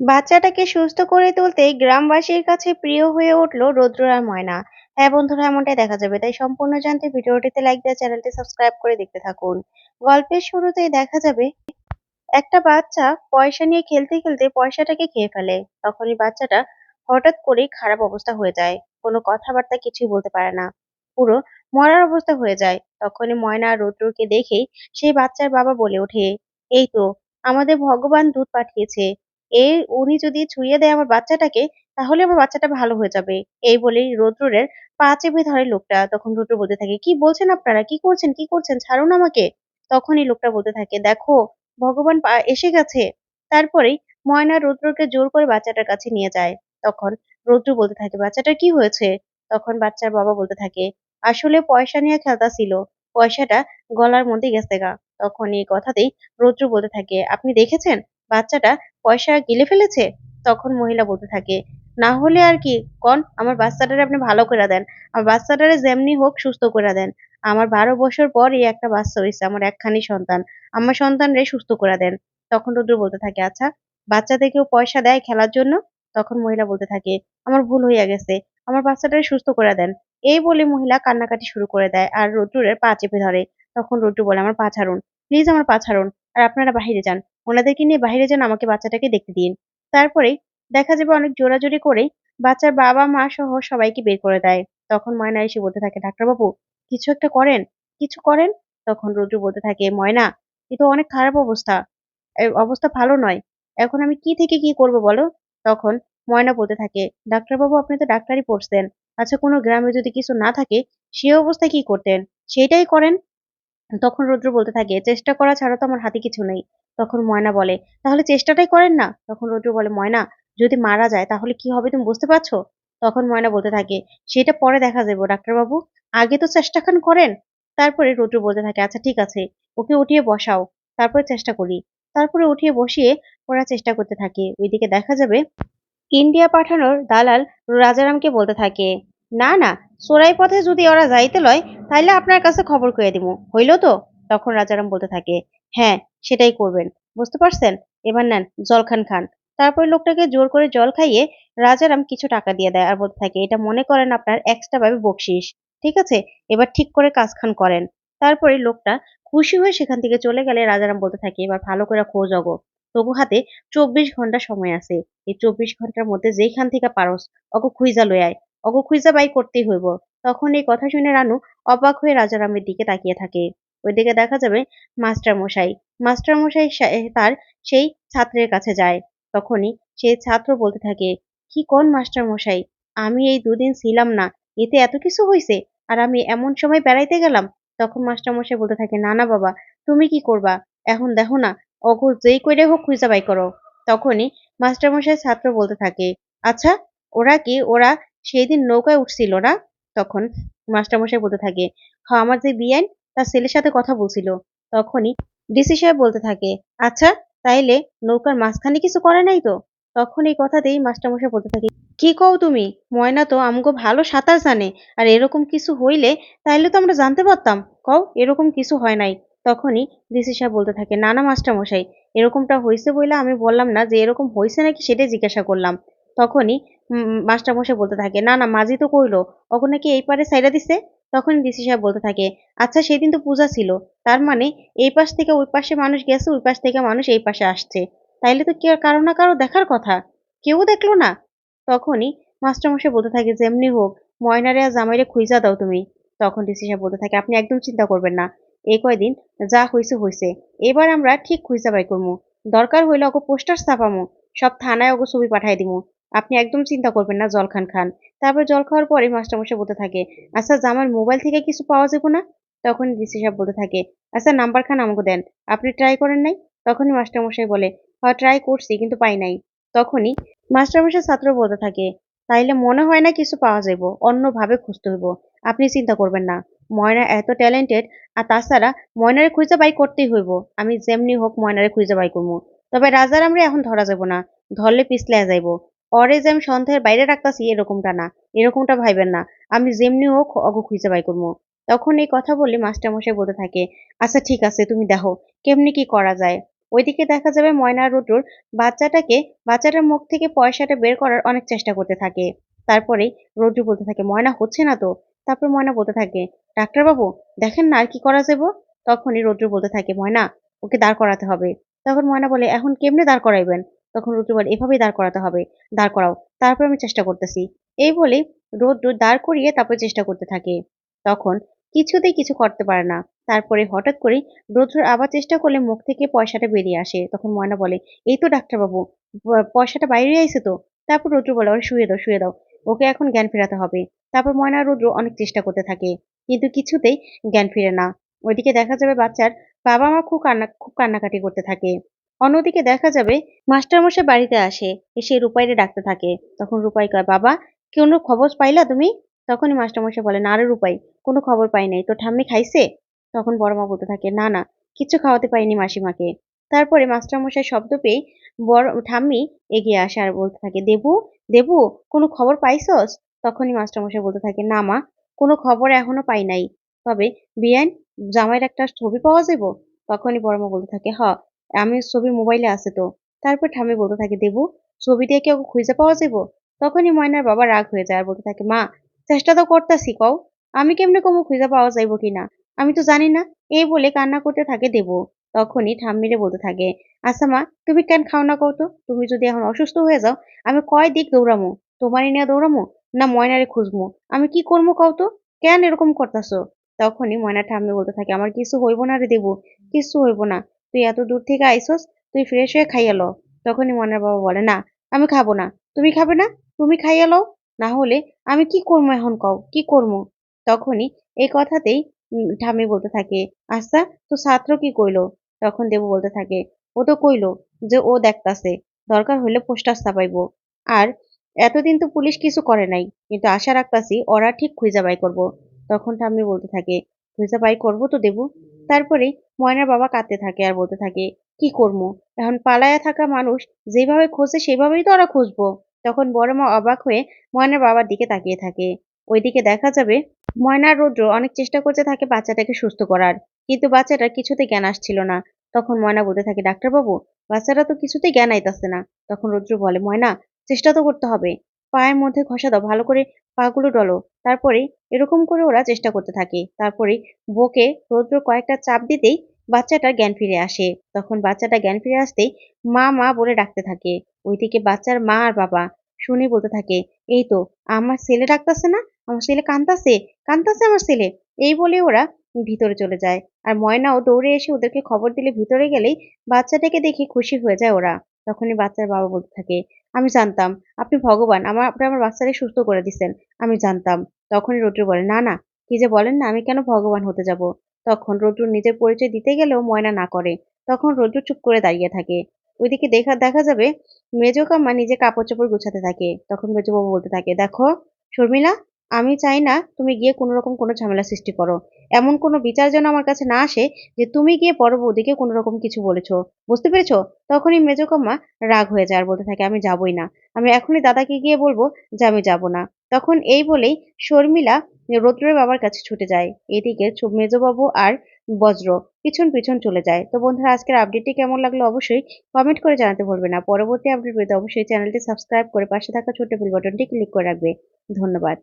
বাচ্চাটাকে সুস্থ করে তুলতে গ্রামবাসীর কাছে প্রিয় হয়ে উঠল রৌদ্র আর ময়না। হ্যাঁ বন্ধুরা, এমনটাই দেখা যাবে। তাই সম্পূর্ণ জানতে ভিডিওটিতে লাইক দিয়ে চ্যানেলটি সাবস্ক্রাইব করে দেখতে থাকুন। গল্পের শুরুতেই দেখা যাবে, একটা বাচ্চা পয়সা নিয়ে খেলতে খেলতে পয়সাটাকে খেয়ে ফেলে। তখনই বাচ্চাটা হঠাৎ করেই খারাপ অবস্থা হয়ে যায়। কোনো কথাবার্তা কিছুই বলতে পারে না। পুরো মরার অবস্থা হয়ে যায়। তখনই ময়না আর রৌদ্রকে দেখেই সেই বাচ্চার বাবা বলে ওঠে, এই তো, আমাদের ভগবান দুধ পাঠিয়েছে। এই উনি যদি ছুঁয়ে দেয় আমার বাচ্চাটাকে, তাহলে আমার বাচ্চাটা ভালো হয়ে যাবে। এই বলেই রৌদ্রের পা চেপে ধরে লোকটা, তখন রৌদ্র বলতে থাকে, কি বলছেন আপনারা? কি করছেন? কি করছেন? ছাড়ুন আমাকে। তখনই লোকটা বলতে থাকে, দেখো, ভগবান এসে গেছে। তারপরেই ময়না রৌদ্রকে জোর করে বাচ্চাটার কাছে নিয়ে যায়। তখন রৌদ্র বলতে থাকে, বাচ্চাটার কি হয়েছে? তখন বাচ্চার বাবা বলতে থাকে, আসলে পয়সা নিয়ে খেলতা ছিল। পয়সাটা গলার মধ্যে গেছে গা। তখন এই কথাতেই রৌদ্র বলতে থাকে, আপনি দেখেছেন? বাচ্চাটা পয়সা গিলে ফেলেছে? তখন মহিলা বলতে থাকে, না হলে আর কি? কন, আমার বাচ্চাটারে আপনি ভালো করে দেন। আমার বাচ্চাটারে যেমনি হোক সুস্থ করে দেন। আমার বারো বছর পর এই একটা বাচ্চা হয়েছে, আমার একখানি সন্তান। আমার সন্তানরে সুস্থ করে দেন। তখন রুদ্র বলতে থাকে আচ্ছা বাচ্চাদেরকেও পয়সা দেয় খেলার জন্য? তখন মহিলা বলতে থাকে, আমার ভুল হইয়া গেছে। আমার বাচ্চাটারে সুস্থ করে দেন। এই বলে মহিলা কান্নাকাটি শুরু করে দেয় আর রুদ্রের পা চেপে ধরে। তখন রুদ্র বলে, আমার পা ছাড়ুন। প্লিজ আমার পা ছাড়ুন। আর আপনারা বাহিরে যান। ওনাদেরকে নিয়ে বাইরে যান, আমাকে বাচ্চাটাকে দেখতে দিন। তারপরেই দেখা যাবে অনেক জোরাজোরি করেই বাচ্চার বাবা, মা সহ সবাইকে বের করে দেয়। তখন ময়না এসে বলতে থাকে, ডাক্তারবাবু, কিছু একটা করেন। কিছু করেন? তখন রুদ্র বলতে থাকে, ময়না, এ তো অনেক খারাপ অবস্থা। অবস্থা ভালো নয়। এখন আমি কি থেকে কি করব বলো? তখন ময়না বলতে থাকে, ডাক্তারবাবু, আপনি তো ডাক্তারই পড়ছেন। আচ্ছা কোনো গ্রামে যদি কিছু না থাকে, সে অবস্থায় কি করতেন? সেটাই করেন? তখন রুদ্র বলতে থাকে, চেষ্টা করা ছাড়া তো আমার হাতে কিছু নেই। তখন ময়না বলে, তাহলে চেষ্টাটাই করেন না? তখন রুদ্র বলে, ময়না, যদি মারা যায় তাহলে কি হবে তুমি বুঝতে পারছ? তখন ময়না বলতে থাকে, সেটা পরে দেখা যাবে ডাক্তারবাবু। আগে তো চেষ্টাখান করেন। তারপরে রুদ্র বলতে থাকে আচ্ছা ঠিক আছে, ওকে উঠিয়ে বসাও, তারপরে চেষ্টা করি। তারপরে উঠিয়ে বসিয়ে ওরা চেষ্টা করতে থাকে। ওইদিকে দেখা যাবে, ইন্ডিয়া পাঠানোর দালাল রাজারামকে বলতে থাকে না না সোরাই পথে যদি ওরা যাইতে লয়, তাইলে আপনার কাছে খবর করে দিব হইল তো? তখন রাজারাম বলতে থাকে হ্যাঁ সেটাই করবেন। বুঝতে পারছেন? এবার নেন জল খান। তারপরে লোকটাকে জোর করে জল খাইয়ে রাজারাম কিছু টাকা দিয়ে দেয় আর বলতে থাকে, এটা মনে করেন আপনার এক্সট্রা ভাবে বকশিস। ঠিক আছে? এবার ঠিক করে কাজ খান করেন। তারপরে লোকটা খুশি হয়ে সেখান থেকে চলে গেলে রাজারাম বলতে থাকে, এবার ভালো করে খোঁজ অগো। তবু হাতে চব্বিশ ঘণ্টা সময় আছে। এই চব্বিশ ঘণ্টার মধ্যে যেইখান থেকে পারস, অগো খুইজা লই আয়। অগো খুইজা বাই করতেই হইব। তখন এই কথা শুনে রানু অবাক হয়ে রাজারামের দিকে তাকিয়ে থাকে। ওইদিকে দেখা যাবে মাস্টার মশাই মাস্টার মশাই তার সেই ছাত্রের কাছে যায়। তখনই সেই ছাত্র বলতে থাকে, কি কোন মাস্টার মশাই আমি এই দুদিন ছিলাম না। এতে এত কিছু হয়েছে আর আমি এমন সময় বেড়াইতে গেলাম? তখন মাস্টার মশাই বলতে থাকে, না না, বাবা, তুমি কি করবা? এখন দেখো না, অগো যেই কইরে হোক খুঁজা বাই করো। তখনই মাস্টারমশাই ছাত্র বলতে থাকে আচ্ছা ওরা কি, ওরা সেই দিন নৌকায় উঠছিল না। তখন মাস্টারমশাই বলতে থাকে হ্যাঁ আমার যে বিয়ান তার ছেলের সাথে কথা বলছিল। তখনই ডিসি সাহেব বলতে থাকে আচ্ছা তাইলে নৌকার মাঝখানে কিছু করে নাই তো? তখন এই কথাতেই মাস্টারমশাই বলতে থাকে, কি কও তুমি? ময়না তো আমগো ভালো সাঁতার জানে, আর এরকম কিছু হইলে তাইলে তো আমরা জানতে পারতাম। কও, এরকম কিছু হয় নাই? তখনই ডিসি সাহেব বলতে থাকে, না না, মাস্টারমশাই, এরকমটা হয়েছে বলে আমি বললাম না যে এরকম হয়েছে নাকি সেটাই জিজ্ঞাসা করলাম। তখনই মাস্টারমশাই বলতে থাকে, না না, মাঝি তো কইলো ওখানে নাকি এই পারে সাইডা দিছে? তখন ডিসি সাহেব বলতে থাকে আচ্ছা সেদিন তো পূজা ছিল, তার মানে এই পাশ থেকে ওই পাশে মানুষ গেছে, ওই পাশ থেকে মানুষ এই পাশে আসছে, তাইলে তো কে কারও না কারও দেখার কথা, কেউ দেখল না? তখনই মাস্টারমশাই বলতে থাকে, যেমনি হোক, ময়নারে আর জামাইরে খুঁজা দাও তুমি। তখন ডিসি সাহেব বলতে থাকে, আপনি একদম চিন্তা করবেন না, এই কয়দিন যা হইছে হইছে, এবার আমরা ঠিক খুঁজা বাই করব দরকার হইলে ওকে পোস্টার ছাপামো, সব থানায় ওকে ছবি পাঠাই দিমু আপনি একদম চিন্তা করবেন না জল খান। খান তারপর জল খাওয়ার পরে মাস্টারমশাই বলতে থাকে আচ্ছা জামার মোবাইল থেকে কিছু পাওয়া যাবে না? তখন ডিসি সাহেব বলতে থাকে আচ্ছা নাম্বার খান আমাকে দেন, আপনি ট্রাই করেন নাই? তখনই মাস্টারমশাই বলে হ্যাঁ ট্রাই করছি, কিন্তু পাই নাই। তখনই মাস্টারমশাই ছাত্র বলতে থাকে, তাইলে মনে হয় না কিছু পাওয়া যাব অন্যভাবে খুঁজতে হইব। আপনি চিন্তা করবেন না, ময়না এত ট্যালেন্টেড আর তাছাড়া ময়নারে খুঁজে বাই করতেই হইব। আমি যেমনি হোক ময়নারে খুঁজে বাই করব তবে রাজার আমরা এখন ধরা যাব না, ধরলে পিছলে যাইব। অরে যে আমি সন্ধ্যার বাইরে রাখতাছি এরকমটা না, এরকমটা ভাইবেন না। আমি যেমনি হোক অগো খুঁজে বাই করব তখন এই কথা বলে মাস্টারমশাই বলতে থাকে আচ্ছা ঠিক আছে, তুমি দেখো, কেমনি কি করা যায়? ওইদিকে দেখা যাবে ময়না রুদ্রর বাচ্চাটাকে, বাচ্চাটার মুখ থেকে পয়সাটা বের করার অনেক চেষ্টা করতে থাকে। তারপরে রুদ্র বলতে থাকে, ময়না, হচ্ছে না তো? তারপর ময়না বলতে থাকে, ডাক্তারবাবু, দেখেন না আর কি করা যাব? তখনই রুদ্র বলতে থাকে, ময়না, ওকে দাঁড় করাতে হবে। তখন ময়না বলে, এখন কেমনে দাঁড় করাইবেন? তখন রুদ্র বলে, এভাবেই দাঁড় করাতে হবে। দাঁড় করাও। তারপর আমি চেষ্টা করতেছি। এই বলে রৌদ্র দাঁড় করিয়ে তারপর চেষ্টা করতে থাকে। তখন কিছুতেই কিছু করতে পারে না। তারপরে হঠাৎ করে রৌদ্র আবার চেষ্টা করলে মুখ থেকে পয়সাটা বেরিয়ে আসে। তখন ময়না বলে, এই তো ডাক্তারবাবু পয়সাটা বাইরে আইছে তো? তারপর রৌদ্র বলে ওরা শুয়ে দাও শুয়ে দাও। ওকে এখন জ্ঞান ফেরাতে হবে। তারপর ময়না রৌদ্র অনেক চেষ্টা করতে থাকে, কিন্তু কিছুতেই জ্ঞান ফিরে না। ওইদিকে দেখা যাবে বাচ্চার বাবা মা খুব কান্না, খুব কান্নাকাটি করতে থাকে। অন্যদিকে দেখা যাবে মাস্টারমশাই বাড়িতে আসে, এসে রূপাইরে ডাকতে থাকে। তখন রূপাই কয়, বাবা কোনো খবর পাইলা তুমি? তখনই মাস্টারমশাই বলে, না রে রূপাই, কোনো খবর পাই নাই। তো ঠাম্মি খাইছে? তখন বড় মা বলতে থাকে, না না, কিছু খাওয়াতে পাইনি মাসিমাকে। তারপরে মাস্টারমশাই শব্দ পেয়ে বড় ঠাম্মি এগিয়ে আসে আর বলতে থাকে, দেবু দেবু, কোনো খবর পাইছস? তখনই মাস্টারমশাই বলতে থাকে, না মা, কোনো খবর এখনও পাই নাই। তবে বিয়ান, জামাইয়ের একটা ছবি পাওয়া যাব তখনই বড় মা বলতে থাকে, হ আমি ছবি মোবাইলে আছে তো। তারপর ঠাম্মি বলতে থাকে, দেবু, ছবি দিয়ে কেউ খুঁজে পাওয়া যাব তখনই ময়নার বাবা রাগ হয়ে যায় আর বলতে থাকে, মা, চেষ্টা তো করতেছি, কও, আমি কেমনে কমু খুঁজে পাওয়া যাইবো কিনা আমি তো জানি না। এই বলে কান্না করতে থাকে দেব। তখনই ঠাম্মিরে বলতে থাকে আচ্ছা মা, তুমি কেন খাও না কও তুমি যদি এখন অসুস্থ হয়ে যাও, আমি কয় দিক দৌড়ামো? তোমারই নিয়ে দৌড়ামো না ময়নারে খুঁজবো আমি কি করব কও তো? কেন এরকম করতেছো? তখনই ময়না ঠাম্মি বলতে থাকে, আমার কিছু হইব না রে দেবু, কিছু হইব না। তুই এত দূর থেকে আইসস? তুই ফ্রেশ হয়ে খাইয়া লো। তখনই মনের বাবা বলে, না, আমি খাব না। তুমি খাবে না? তুমি খাইয়া লও। না হলে আমি কি করব এখন কও? কি করব তখনই এই কথাতেই ঠাম্মি বলতে থাকে আচ্ছা তো ছাত্র কি কইলো? তখন দেবু বলতে থাকে, ও তো কইলো যে ও দেখতাছে, দরকার হলে পোস্টার ছাপাইবো। আর এতদিন তো পুলিশ কিছু করে নাই, কিন্তু আশা রাখতাছি ওরা ঠিক খুঁজে বাই করব। তখন ঠাম্মি বলতে থাকে, খুঁজে বাই করব তো দেবু? তারপরে ময়নার বাবা কাঁদতে থাকে আর বলতে থাকে, কি করব? এখন পালায়া থাকা মানুষ যেভাবে খোঁজে সেভাবেই তো ওরা খুঁজবো। তখন বড় মা অবাক হয়ে ময়নার বাবার দিকে তাকিয়ে থাকে। ওইদিকে দেখা যাবে ময়নার রৌদ্র অনেক চেষ্টা করতে থাকে বাচ্চাটাকে সুস্থ করার, কিন্তু বাচ্চাটার কিছুতে জ্ঞান আসছিল না। তখন ময়না বলতে থাকে, ডাক্তারবাবু বাচ্চাটা তো কিছুতেই জ্ঞান আইতাছে না। তখন রৌদ্র বলে, ময়না, চেষ্টা তো করতে হবে। পায়ের মধ্যে ঘষা দাও, ভালো করে পাগুলো ডলো। তারপরে এরকম করে ওরা চেষ্টা করতে থাকে। তারপরে বুকে রৌদ্র কয়েকটা চাপ দিতেই বাচ্চাটার জ্ঞান ফিরে আসে। তখন বাচ্চাটা জ্ঞান ফিরে আসতেই মা মা বলে ডাকতে থাকে। ওইদিকে বাচ্চার মা আর বাবা শুনে বলতে থাকে, এই তো, আমার ছেলে ডাকতেছে না? আমার ছেলে কান্দাছে কান্দাছে আমার ছেলে? এই বলে ওরা ভিতরে চলে যায়। আর ময়নাও দৌড়ে এসে ওদেরকে খবর দিলে ভিতরে গেলেই বাচ্চাটাকে দেখে খুশি হয়ে যায় ওরা। তখনই বাচ্চার বাবা বলতে থাকে, আমি জানতাম, আপনি ভগবান, আমার, আপনি আমার বাচ্চাকে সুস্থ করে দিচ্ছেন আমি জানতাম। তখনই রৌদ্র বলে, না না, কি যে বলেন না, আমি কেন ভগবান হতে যাব? তখন রৌদ্র নিজের পরিচয় দিতে গেলেও ময়না না করে। তখন রৌদ্র চুপ করে দাঁড়িয়ে থাকে। ওইদিকে দেখা দেখা যাবে মেজো কাম্মা নিজে কাপড় চোপড় গুছাতে থাকে। তখন মেজো বাবু বলতে থাকে, দেখো, শর্মিলা আমি চাই না তুমি গিয়ে কোনো রকম কোনো ঝামেলা সৃষ্টি করো। এমন কোনো বিচার যেন আমার কাছে না আসে যে তুমি গিয়ে বৌদিকে কোনো রকম কিছু বলেছ। বুঝতে পেরেছ? তখনই মেজকাম্মা রাগ হয়ে যায় আর বলতে থাকে, আমি যাবই না। আমি এখনই দাদাকে গিয়ে বলব যে আমি যাব না। তখন এই বলেই শর্মিলা রৌদ্রের বাবার কাছে ছুটে যায়। এদিকে মেজবাবু আর বজ্র পিছন পিছন চলে যায়। তো বন্ধুরা, আজকের আপডেটটি কেমন লাগল অবশ্যই কমেন্ট করে জানাতে ভুলবে না। পরবর্তী আপডেট পেতে অবশ্যই চ্যানেলটি সাবস্ক্রাইব করে পাশে থাকা ছোট বেল বাটনটি ক্লিক করে রাখবে। ধন্যবাদ।